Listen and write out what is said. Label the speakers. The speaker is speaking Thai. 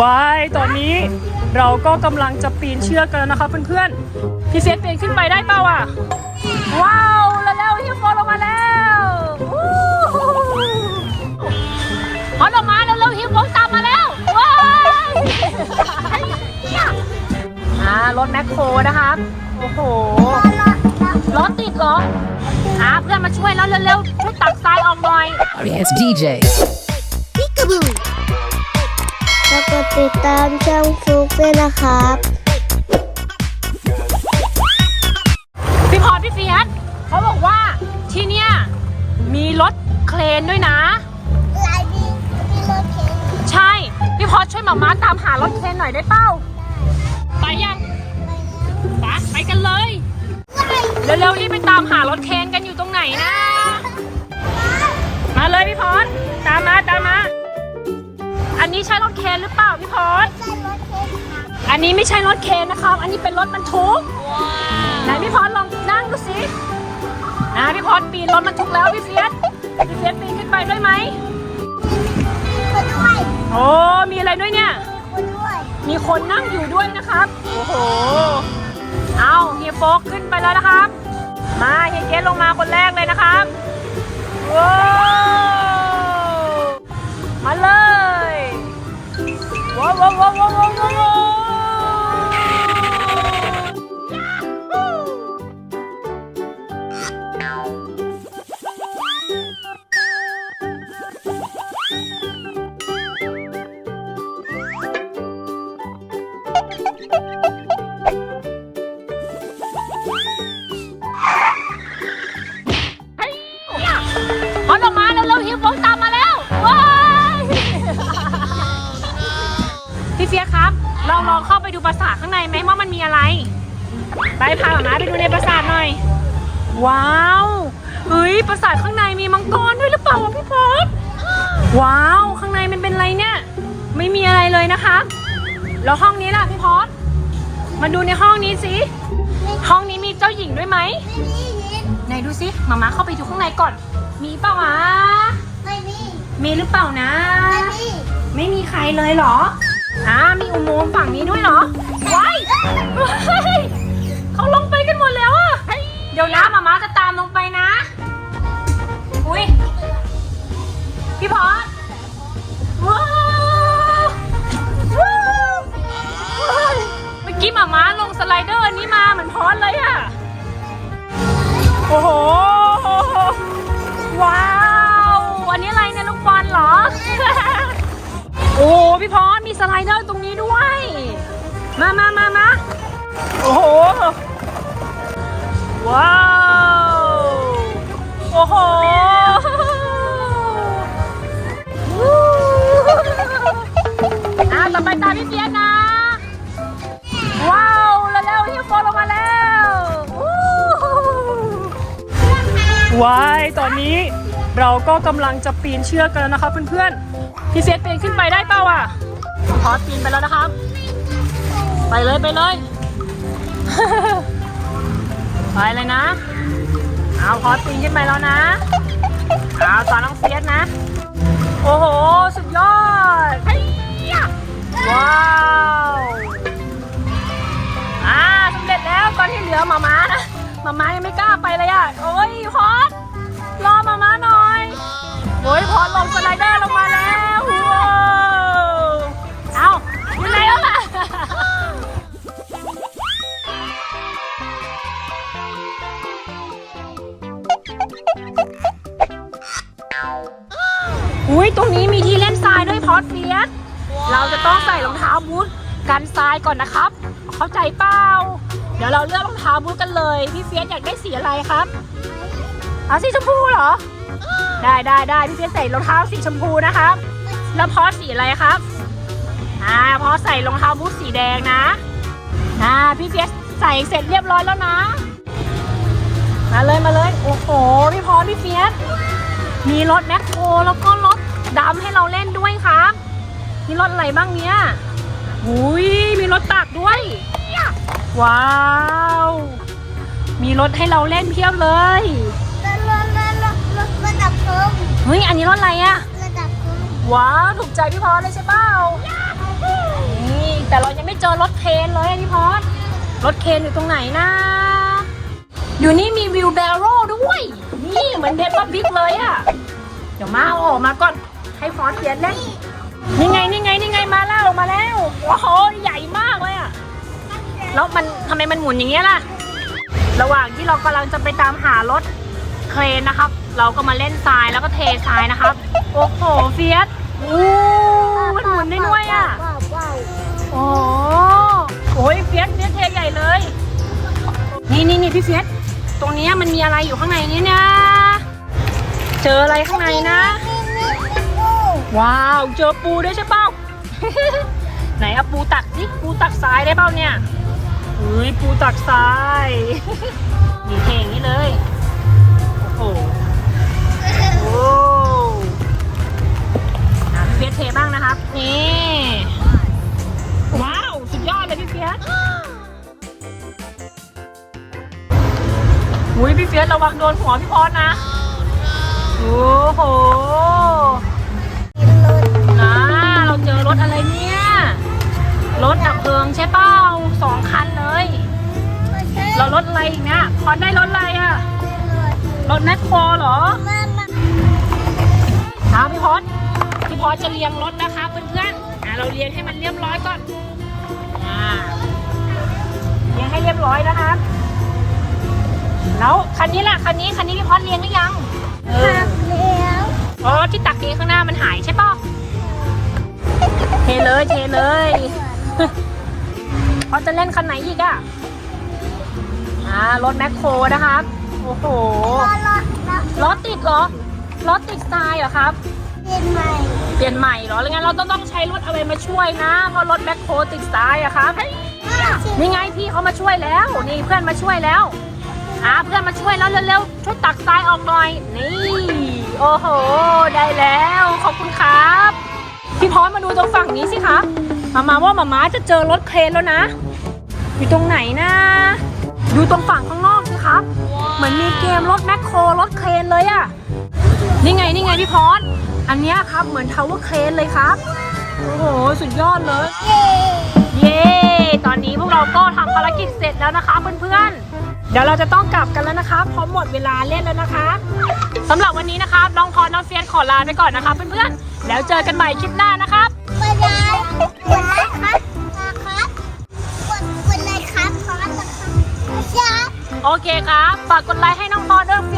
Speaker 1: ว้ายตอนนี้เราก็กำลังจะปีนเชือกกันแล้วนะคะเพื่อนๆพี่เซฟปีนขึ้นไปได้เปล่าอะ ว้าวแล้วแล้วฮิวโฟลงมาแล้ววู้พอลงมาแล้วแล้วฮิวโฟตามมาแล้วว้ายอ่ารถแมคโครนะครับ โอ้โหรถติดเหรอหาเพื่อนมาช่วยแล้วเร็วๆช่วยตักทรายออกหน่อย
Speaker 2: It's DJ.
Speaker 3: แล้วก็ติดตามช่องฟลุกด้วยนะครับ
Speaker 1: พี่พรพี่เฟียสเขาบอกว่าที่เนี่ยมีรถเครนด้วยนะ
Speaker 3: ลายมีมีรถเข็น
Speaker 1: ใช่ พี่พรช่วยหมาม้าตามหารถเครนหน่อยได้เป้าไปยังไปไปกันเลย เร็วๆรีบไปตามหารถเครนกันอยู่ตรงไหนนะ มาเลยพี่พรตามมาตามมา อันนี้ใช่รถเครนหรือเปล่าพี่พร
Speaker 3: ใช่รถเข็นค่ะ
Speaker 1: อันนี้ไม่ใช่รถเคนนะครับ อันนี้เป็นรถบรรทุกไหนพี่พรลองนั่งดูสินะพี่พรปีนรถบรรทุกแล้วพี่เฟียสพี่เฟียสปีนขึ้นไปด้วยไหม
Speaker 3: มีคนด้วย
Speaker 1: โอ้มีอะไรด้วยเนี่ย
Speaker 3: มีคนด้วย
Speaker 1: มีคนนั่งอยู่ด้วยนะครับ โอ้โห เอาเฮียโฟกขึ้นไปแล้วนะครับ มาเฮียเกสลงมาคนแรกเลยนะครับว้าวมาเลย ว้าวว้าว พี่เฟียสครับเราลองเข้าไปดูปราสาทข้างในไหมว่ามันมีอะไร ไปพาหมาไปดูในปราสาทหน่อย ว้าวเฮ้ยปราสาทข้างในมีมังกรด้วยหรือเปล่าวะพี่พอดว้าวข้างในมันเป็นอะไรเนี่ย ไม่มีอะไรเลยนะคะแล้วห้องนี้ล่ะพี่พอดมาดูในห้องนี้สิห้องนี้มีเจ้าหญิงด้วยไหม
Speaker 3: ไม่มีหิน
Speaker 1: ไหนดูสิหมามาเข้าไปดูข้างในก่อน มีเปล่าวะ
Speaker 3: ไม่มี
Speaker 1: มีหรือเปล่านะ
Speaker 3: ไม่มี
Speaker 1: ไม่มีใครเลยเหรอ อ่ามีอุโมงค์ฝั่งนี้ด้วยเหรอว้ายเฮ้ยเขาลงไปกันหมดแล้วอะเดี๋ยวนะมาม่าจะตามลงไปนะ อุ้ยพี่พอดว้าวว้าวว้าวเมื่อกี้หมาม้าลงสไลเดอร์อันนี้มาเหมือนพอดเลยอะโอ้โห ว้าว อันนี้อะไรเนี่ยลูกบอลเหรอ โอ้พี่พรมีสไลเดอร์ตรงนี้ด้วย มามามามาโอ้โห ว้าว โอ้โหวู้อะต่อไปตามพี่เฟียสนะ ว้าวแล้วแล้วฮิวโฟลงมาแล้ววู้ว้ายตอนนี้เราก็กำลังจะปีนเชือกกันแล้วนะครับเพื่อนๆ พี่เฟียสปีนขึ้นไปได้เปล่าอะพอสปีนไปแล้วนะครับ ไปเลยไปเลย ไปเลยนะ เอาพอสปีนขึ้นไปแล้วนะ เอาตอนน้องเฟียสนะ โอ้โห สุดยอดเฮ้ยว้าวอ่าสำเร็จแล้วตอนที่เหลือหมาม้านะหมาม้ายังไม่กล้าไปเลยอะ โอ้ยพอสรอหมาม้าหน่อย โอ้ยพอสลงสไลเดอร์ลงมาแล้ว เฟียสเราจะต้องใส่รองเท้าบูทกันทรายก่อนนะครับ เข้าใจเปล่าเดี๋ยวเราเลือกรองเท้าบูทกันเลยพี่เฟียสอยากได้สีอะไรครับเอาสีชมพูเหรอ ได้ได้ได้พี่เฟียสใส่รองเท้าสีชมพูนะครับ แล้วพอสีอะไรครับอ่าพอใส่รองเท้าบูทสีแดงนะอ่าพี่เฟียสใส่เสร็จเรียบร้อยแล้วนะ มาเลยมาเลยโอ้โหพี่พรพี่เฟียสมีรถแมคโครแล้วก็รถดำให้เราเล่นด้วยครับ มีรถอะไรบ้างเนี่ยหุยมีรถตักด้วย ว้าว มีรถให้เราเล่นเพียบเลย
Speaker 3: รถรถรถรถรถระดับเพลิง
Speaker 1: เฮ้ย อันนี้รถอะไรอะ
Speaker 3: ระดับเพลิง
Speaker 1: ว้าว ถูกใจพี่พรเลยใช่เปล่าแต่เรายังไม่เจอรถเคนเลยอะพี่พอดรถเคนอยู่ตรงไหนนะอยู่นี่มีวิวแบโร่ด้วย นี่เหมือนเดปป้าบิ๊กเลยอะเดี๋ยวมาเอาออกมาก่อนให้ฟอสเทียนเล่น นี่ไงนี่ไงนี่ไงมาแล้วมาแล้วโอ้โหใหญ่มากเลยอะแล้วมันทำไมมันหมุนอย่างเงี้ยล่ะ ระหว่างที่เรากำลังจะไปตามหารถเครนนะครับ เราก็มาเล่นทรายแล้วก็เททรายนะครับ โอ้โหเฟียสอู้มันหมุนได้ด้วยอะโอ้โอ้ยเฟียสเฟียสเทใหญ่เลย นี่นี่นี่พี่เฟียสตรงนี้มันมีอะไรอยู่ข้างในนี้เนี่ยเจออะไรข้างในนะ ว้าว เจอปูด้วยใช่เปล่า ไหนเอาปูตักสิปูตักทรายได้เปล่าเนี่ยเฮ้ยปูตักทรายนี่เทอย่างนี้เลย โอ้โหโอ้อะพี่เฟียเทบ้างนะครับ นี่ ว้าว สุดยอดเลยพี่เฟียสอุ้ยพี่เฟียสระวังโดนหัวพี่พอสนะ โอ้โห อะไรอีกเนี่ยพอสได้รถอะไรอะรถแมคโครเหรอเอาพี่พอสพี่พอสจะเรียงรถนะคะเพื่อนๆอะเราเรียงให้มันเรียบร้อยก่อนอ่าเรียงให้เรียบร้อยนะคะแล้วคันนี้ล่ะคันนี้คันนี้พี่พอสเรียงหรือยังเออ
Speaker 3: แล้ว
Speaker 1: อ๋อที่ตักเองข้างหน้ามันหายใช่ป่ะเทเลยเทเลยพอจะเล่นคันไหนอีกอะอ่า รถแมคโครนะครับโอ้โห
Speaker 3: รอรอรอ
Speaker 1: ล้อติดเหรอล้อติดทรายเหรอครับ
Speaker 3: เรียนใหม่
Speaker 1: เปลี่ยนใหม่เหรอแล้วงั้นเราต้องต้องใช้รถอะไรมาช่วยนะเพราะรถแมคโครติดทรายอะครับนี่ไงพี่เขามาช่วยแล้วนี่เพื่อนมาช่วยแล้วอ่าเพื่อนมาช่วยแล้วเร็วๆช่วยตักทรายออกหน่อยนี่โอ้โห ได้แล้วขอบคุณครับพี่พรมาดูตรงฝั่งนี้สิคะมามาว่ามาม้าจะเจอรถเครนแล้วนะ อยู่ตรงไหนนะ ดูตรงฝั่งข้างนอกสิครับ เหมือนมีเกมรถแมคโครรถเครนเลยอะนี่ไงนี่ไงพี่พรอันเนี้ยครับเหมือนทาวเวอร์เครนเลยครับ โอ้โห สุดยอดเลย เย้ตอนนี้พวกเราก็ทำภารกิจเสร็จแล้วนะคะเพื่อนๆ เดี๋ยวเราจะต้องกลับกันแล้วนะคะเพราะหมดเวลาเล่นแล้วนะคะสำหรับวันนี้นะคะน้องพรน้องเฟียสขอลาไปก่อนนะคะเพื่อนๆ แล้วเจอกันใหม่คลิปหน้านะครับ โอเคครับ ฝากกดไลค์ให้น้องพรน้อเฟีย